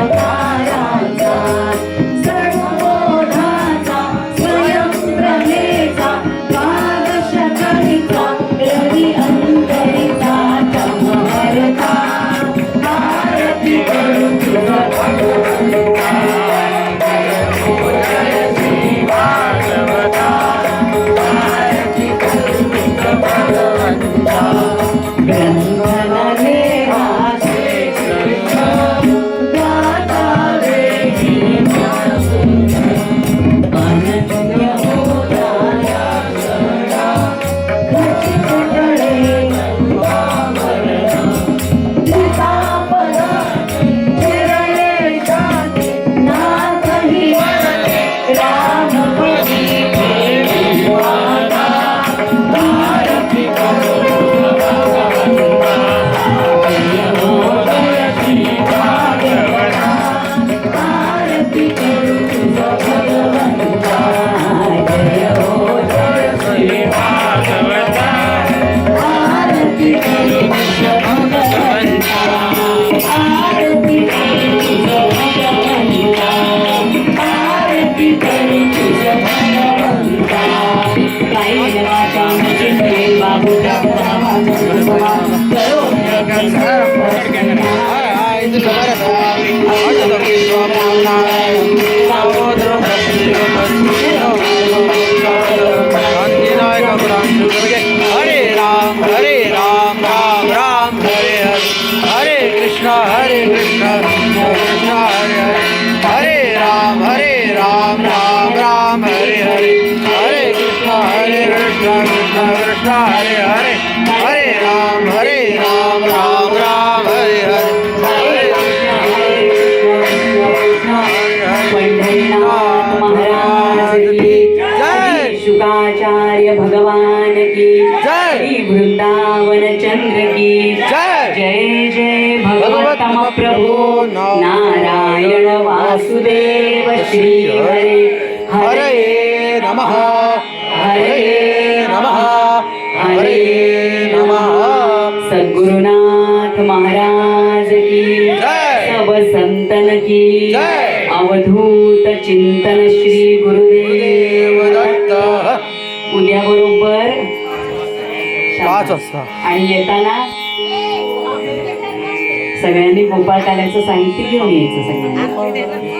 감사합니다. हरे राम हरे राम राम राम हरे वृंदावन चंद्र की जय. जय भगवतम प्रभु नारायण वासुदेव श्री हरे हरे नमः। हरे नमः। हरे नमः। सद्गुरुनाथ महाराज की. सब संतन की. अवधूत चिंतन श्री गुरुदेव। देव दत्त उद्या बरोबर पाच वाजता. आणि येताना सगळ्यांनी गोपाळ काल्याचं साहित्य घेऊन यायचं सगळ्यांनी.